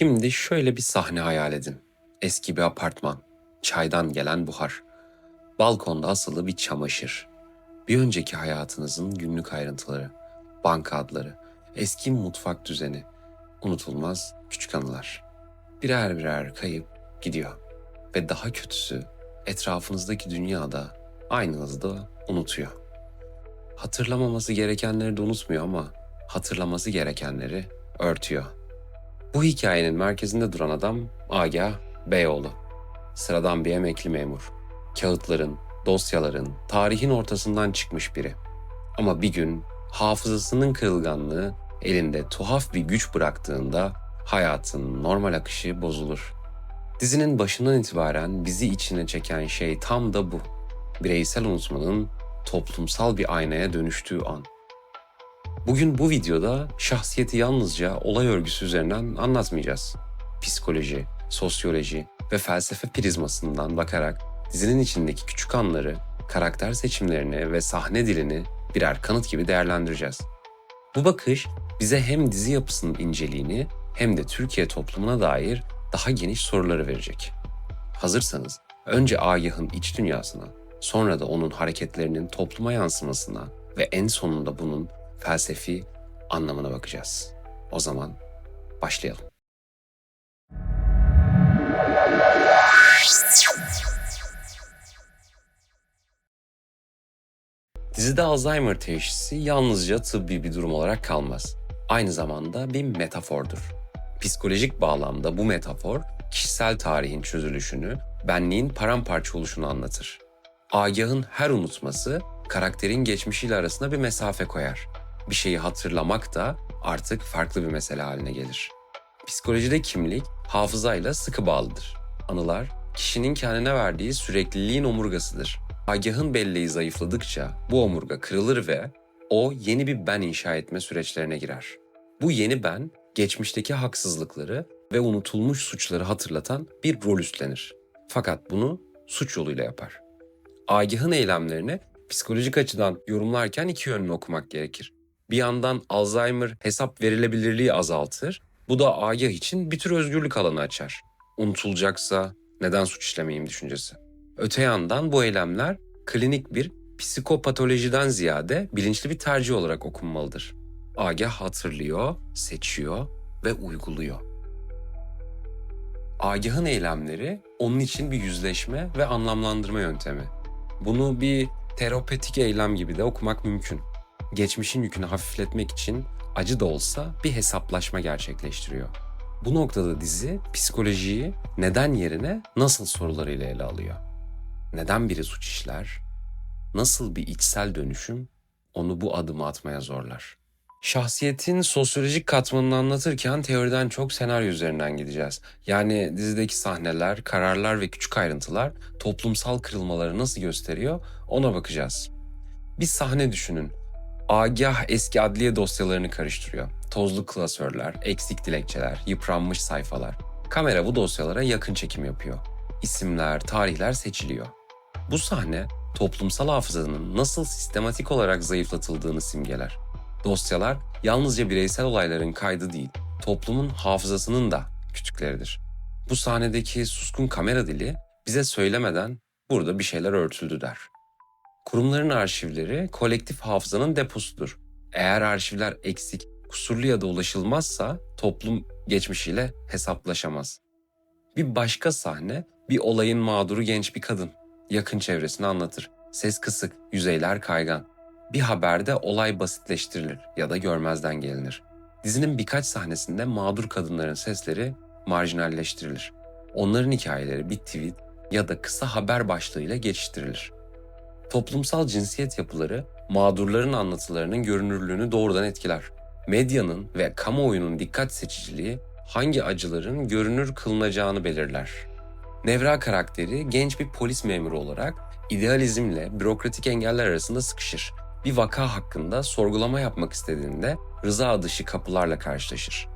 Şimdi şöyle bir sahne hayal edin. Eski bir apartman, çaydan gelen buhar, balkonda asılı bir çamaşır, bir önceki hayatınızın günlük ayrıntıları, banka adları, eski mutfak düzeni, unutulmaz küçük anılar. Birer birer kayıp gidiyor. Ve daha kötüsü etrafınızdaki dünyada aynı hızda unutuyor. Hatırlamaması gerekenleri de unutmuyor ama hatırlaması gerekenleri örtüyor. Bu hikayenin merkezinde duran adam Agah Beyoğlu. Sıradan bir emekli memur. Kağıtların, dosyaların, tarihin ortasından çıkmış biri. Ama bir gün hafızasının kırılganlığı elinde tuhaf bir güç bıraktığında hayatın normal akışı bozulur. Dizinin başından itibaren bizi içine çeken şey tam da bu. Bireysel unutmanın toplumsal bir aynaya dönüştüğü an. Bugün bu videoda şahsiyeti yalnızca olay örgüsü üzerinden anlatmayacağız. Psikoloji, sosyoloji ve felsefe prizmasından bakarak dizinin içindeki küçük anları, karakter seçimlerini ve sahne dilini birer kanıt gibi değerlendireceğiz. Bu bakış bize hem dizi yapısının inceliğini hem de Türkiye toplumuna dair daha geniş soruları verecek. Hazırsanız önce Agah'ın iç dünyasına, sonra da onun hareketlerinin topluma yansımasına ve en sonunda bunun felsefi anlamına bakacağız. O zaman başlayalım. Dizide Alzheimer teşhisi yalnızca tıbbi bir durum olarak kalmaz. Aynı zamanda bir metafordur. Psikolojik bağlamda bu metafor kişisel tarihin çözülüşünü, benliğin paramparça oluşunu anlatır. Agah'ın her unutması karakterin geçmişiyle arasında bir mesafe koyar. Bir şeyi hatırlamak da artık farklı bir mesele haline gelir. Psikolojide kimlik hafızayla sıkı bağlıdır. Anılar kişinin kendine verdiği sürekliliğin omurgasıdır. Agah'ın belleği zayıfladıkça bu omurga kırılır ve o yeni bir ben inşa etme süreçlerine girer. Bu yeni ben geçmişteki haksızlıkları ve unutulmuş suçları hatırlatan bir rol üstlenir. Fakat bunu suç yoluyla yapar. Agah'ın eylemlerini psikolojik açıdan yorumlarken iki yönlü okumak gerekir. Bir yandan Alzheimer hesap verilebilirliği azaltır. Bu da Agah için bir tür özgürlük alanı açar. Unutulacaksa neden suç işlemeyeyim düşüncesi. Öte yandan bu eylemler klinik bir psikopatolojiden ziyade bilinçli bir tercih olarak okunmalıdır. Agah hatırlıyor, seçiyor ve uyguluyor. Agah'ın eylemleri onun için bir yüzleşme ve anlamlandırma yöntemi. Bunu bir terapetik eylem gibi de okumak mümkün. Geçmişin yükünü hafifletmek için acı da olsa bir hesaplaşma gerçekleştiriyor. Bu noktada dizi psikolojiyi neden yerine nasıl sorularıyla ele alıyor. Neden biri suç işler? Nasıl bir içsel dönüşüm onu bu adımı atmaya zorlar? Şahsiyetin sosyolojik katmanını anlatırken teoriden çok senaryo üzerinden gideceğiz. Yani dizideki sahneler, kararlar ve küçük ayrıntılar toplumsal kırılmaları nasıl gösteriyor ona bakacağız. Bir sahne düşünün. Agah eski adliye dosyalarını karıştırıyor. Tozlu klasörler, eksik dilekçeler, yıpranmış sayfalar. Kamera bu dosyalara yakın çekim yapıyor. İsimler, tarihler seçiliyor. Bu sahne toplumsal hafızanın nasıl sistematik olarak zayıflatıldığını simgeler. Dosyalar yalnızca bireysel olayların kaydı değil, toplumun hafızasının da küçükleridir. Bu sahnedeki suskun kamera dili bize söylemeden burada bir şeyler örtüldü der. Kurumların arşivleri kolektif hafızanın deposudur. Eğer arşivler eksik, kusurlu ya da ulaşılmazsa toplum geçmişiyle hesaplaşamaz. Bir başka sahne bir olayın mağduru genç bir kadın. Yakın çevresini anlatır. Ses kısık, yüzeyler kaygan. Bir haberde olay basitleştirilir ya da görmezden gelinir. Dizinin birkaç sahnesinde mağdur kadınların sesleri marjinalleştirilir. Onların hikayeleri bir tweet ya da kısa haber başlığıyla geçiştirilir. Toplumsal cinsiyet yapıları mağdurların anlatılarının görünürlüğünü doğrudan etkiler. Medyanın ve kamuoyunun dikkat seçiciliği hangi acıların görünür kılınacağını belirler. Nevra karakteri genç bir polis memuru olarak idealizmle bürokratik engeller arasında sıkışır. Bir vaka hakkında sorgulama yapmak istediğinde rıza dışı kapılarla karşılaşır.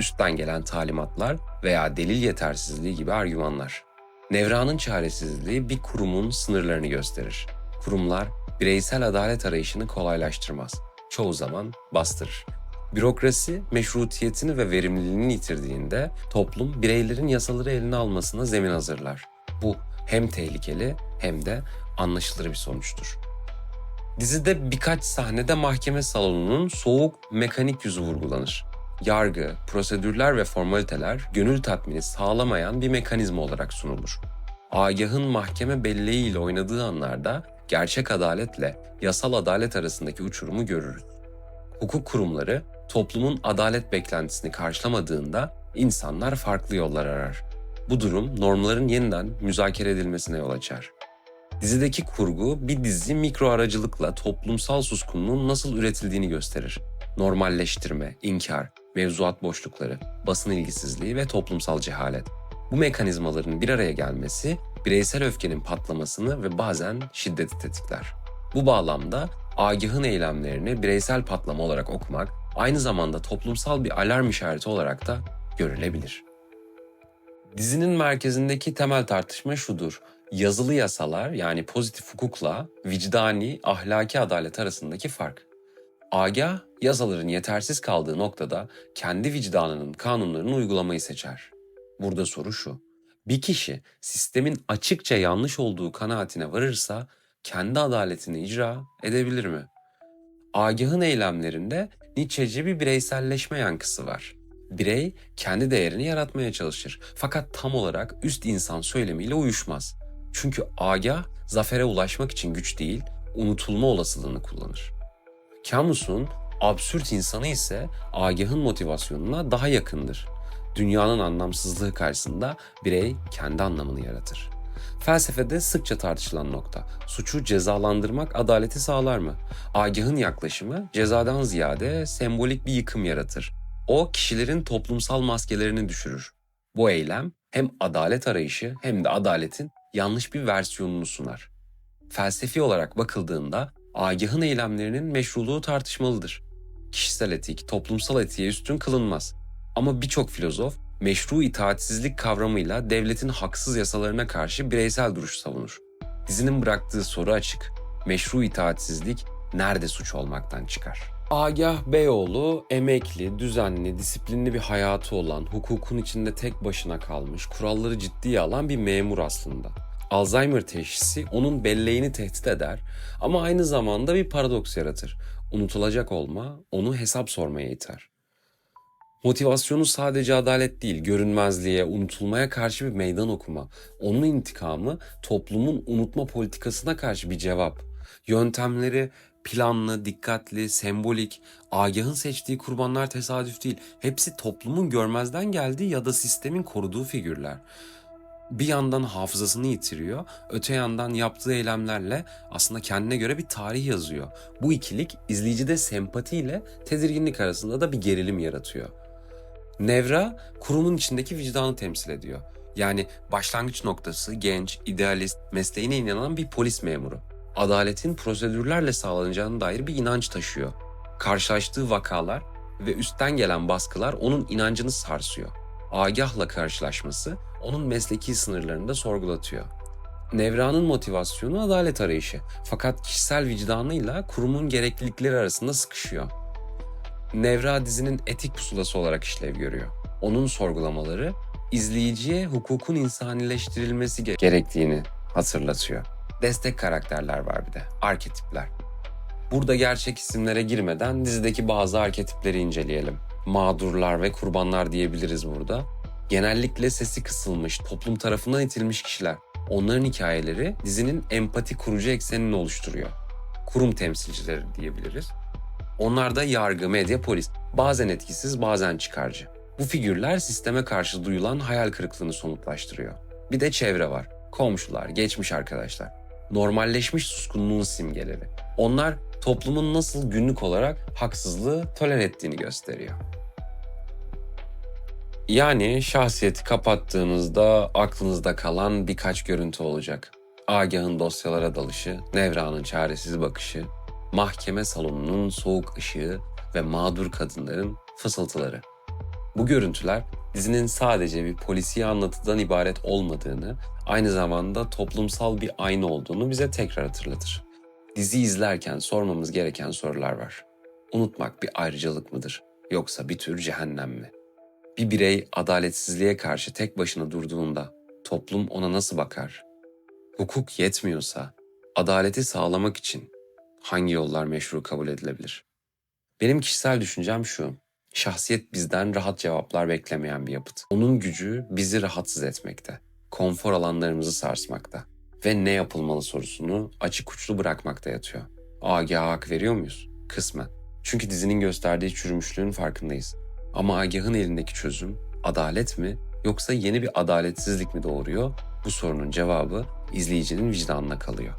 Üstten gelen talimatlar veya delil yetersizliği gibi argümanlar. Nevra'nın çaresizliği bir kurumun sınırlarını gösterir. Kurumlar bireysel adalet arayışını kolaylaştırmaz. Çoğu zaman bastırır. Bürokrasi meşrutiyetini ve verimliliğini yitirdiğinde toplum bireylerin yasaları eline almasına zemin hazırlar. Bu hem tehlikeli hem de anlaşılır bir sonuçtur. Dizide birkaç sahnede mahkeme salonunun soğuk mekanik yüzü vurgulanır. Yargı, prosedürler ve formaliteler gönül tatmini sağlamayan bir mekanizma olarak sunulur. Agah'ın mahkeme belleğiyle oynadığı anlarda gerçek adaletle yasal adalet arasındaki uçurumu görürüz. Hukuk kurumları toplumun adalet beklentisini karşılamadığında insanlar farklı yollar arar. Bu durum normların yeniden müzakere edilmesine yol açar. Dizideki kurgu bir dizi mikro aracılıkla toplumsal suskunluğun nasıl üretildiğini gösterir. Normalleştirme, inkar, mevzuat boşlukları, basın ilgisizliği ve toplumsal cehalet. Bu mekanizmaların bir araya gelmesi bireysel öfkenin patlamasını ve bazen şiddeti tetikler. Bu bağlamda Agah'ın eylemlerini bireysel patlama olarak okumak aynı zamanda toplumsal bir alarm işareti olarak da görülebilir. Dizinin merkezindeki temel tartışma şudur. Yazılı yasalar yani pozitif hukukla vicdani, ahlaki adalet arasındaki fark. Agah, yasaların yetersiz kaldığı noktada kendi vicdanının kanunlarını uygulamayı seçer. Burada soru şu. Bir kişi sistemin açıkça yanlış olduğu kanaatine varırsa kendi adaletini icra edebilir mi? Agah'ın eylemlerinde Nietzsche'ci bir bireyselleşme yankısı var. Birey kendi değerini yaratmaya çalışır. Fakat tam olarak üst insan söylemiyle uyuşmaz. Çünkü Agah zafere ulaşmak için güç değil, unutulma olasılığını kullanır. Camus'un absürt insanı ise Agah'ın motivasyonuna daha yakındır. Dünyanın anlamsızlığı karşısında birey kendi anlamını yaratır. Felsefede sıkça tartışılan nokta. Suçu cezalandırmak adaleti sağlar mı? Agah'ın yaklaşımı cezadan ziyade sembolik bir yıkım yaratır. O kişilerin toplumsal maskelerini düşürür. Bu eylem hem adalet arayışı hem de adaletin yanlış bir versiyonunu sunar. Felsefi olarak bakıldığında Agah'ın eylemlerinin meşruluğu tartışmalıdır. Kişisel etik, toplumsal etiğe üstün kılınmaz. Ama birçok filozof meşru itaatsizlik kavramıyla devletin haksız yasalarına karşı bireysel duruş savunur. Dizinin bıraktığı soru açık. Meşru itaatsizlik nerede suç olmaktan çıkar? Agah Beyoğlu emekli, düzenli, disiplinli bir hayatı olan, hukukun içinde tek başına kalmış, kuralları ciddiye alan bir memur aslında. Alzheimer teşhisi onun belleğini tehdit eder ama aynı zamanda bir paradoks yaratır. Unutulacak olma onu hesap sormaya iter. Motivasyonu sadece adalet değil, görünmezliğe, unutulmaya karşı bir meydan okuma. Onun intikamı toplumun unutma politikasına karşı bir cevap. Yöntemleri planlı, dikkatli, sembolik. Agah'ın seçtiği kurbanlar tesadüf değil. Hepsi toplumun görmezden geldiği ya da sistemin koruduğu figürler. Bir yandan hafızasını yitiriyor, öte yandan yaptığı eylemlerle aslında kendine göre bir tarih yazıyor. Bu ikilik izleyicide sempatiyle tedirginlik arasında da bir gerilim yaratıyor. Nevra kurumun içindeki vicdanı temsil ediyor. Yani başlangıç noktası genç, idealist, mesleğine inanan bir polis memuru. Adaletin prosedürlerle sağlanacağına dair bir inanç taşıyor. Karşılaştığı vakalar ve üstten gelen baskılar onun inancını sarsıyor. Agah'la karşılaşması onun mesleki sınırlarını da sorgulatıyor. Nevra'nın motivasyonu adalet arayışı fakat kişisel vicdanıyla kurumun gereklilikleri arasında sıkışıyor. Nevra dizinin etik pusulası olarak işlev görüyor. Onun sorgulamaları izleyiciye hukukun insanileştirilmesi gerektiğini hatırlatıyor. Destek karakterler var bir de, arketipler. Burada gerçek isimlere girmeden dizideki bazı arketipleri inceleyelim. Mağdurlar ve kurbanlar diyebiliriz burada. Genellikle sesi kısılmış, toplum tarafından itilmiş kişiler. Onların hikayeleri dizinin empati kurucu eksenini oluşturuyor. Kurum temsilcileri diyebiliriz. Onlar da yargı, medya, polis. Bazen etkisiz, bazen çıkarcı. Bu figürler sisteme karşı duyulan hayal kırıklığını somutlaştırıyor. Bir de çevre var. Komşular, geçmiş arkadaşlar. Normalleşmiş suskunluğun simgeleri. Onlar toplumun nasıl günlük olarak haksızlığı tölen ettiğini gösteriyor. Yani şahsiyeti kapattığınızda aklınızda kalan birkaç görüntü olacak. Agah'ın dosyalara dalışı, Nevra'nın çaresiz bakışı, mahkeme salonunun soğuk ışığı ve mağdur kadınların fısıltıları. Bu görüntüler dizinin sadece bir polisiye anlatıdan ibaret olmadığını, aynı zamanda toplumsal bir ayna olduğunu bize tekrar hatırlatır. Dizi izlerken sormamız gereken sorular var. Unutmak bir ayrıcalık mıdır? yoksa bir tür cehennem mi? Bir birey adaletsizliğe karşı tek başına durduğunda toplum ona nasıl bakar? Hukuk yetmiyorsa adaleti sağlamak için hangi yollar meşru kabul edilebilir? Benim kişisel düşüncem şu. Şahsiyet bizden rahat cevaplar beklemeyen bir yapıt. Onun gücü bizi rahatsız etmekte, konfor alanlarımızı sarsmakta ve ne yapılmalı sorusunu açık uçlu bırakmakta yatıyor. Agah'a hak veriyor muyuz? Kısmen. Çünkü dizinin gösterdiği çürümüşlüğün farkındayız. Ama Agah'ın elindeki çözüm adalet mi yoksa yeni bir adaletsizlik mi doğuruyor? Bu sorunun cevabı izleyicinin vicdanına kalıyor.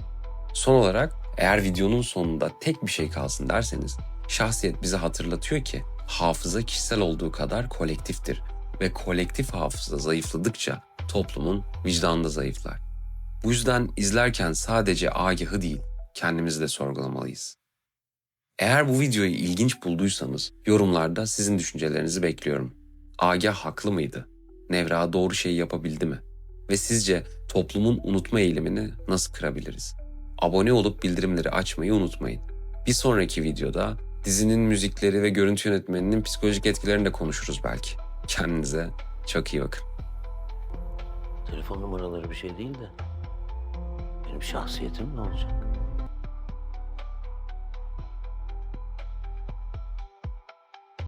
Son olarak eğer videonun sonunda tek bir şey kalsın derseniz şahsiyet bize hatırlatıyor ki hafıza kişisel olduğu kadar kolektiftir ve kolektif hafıza zayıfladıkça toplumun vicdanı da zayıflar. Bu yüzden izlerken sadece Agah'ı değil kendimizi de sorgulamalıyız. Eğer bu videoyu ilginç bulduysanız yorumlarda sizin düşüncelerinizi bekliyorum. Agah haklı mıydı? Nevra doğru şeyi yapabildi mi? Ve sizce toplumun unutma eğilimini nasıl kırabiliriz? Abone olup bildirimleri açmayı unutmayın. Bir sonraki videoda dizinin müzikleri ve görüntü yönetmeninin psikolojik etkilerini de konuşuruz belki. Kendinize çok iyi bakın. Telefon numaraları bir şey değil de benim şahsiyetim ne olacak?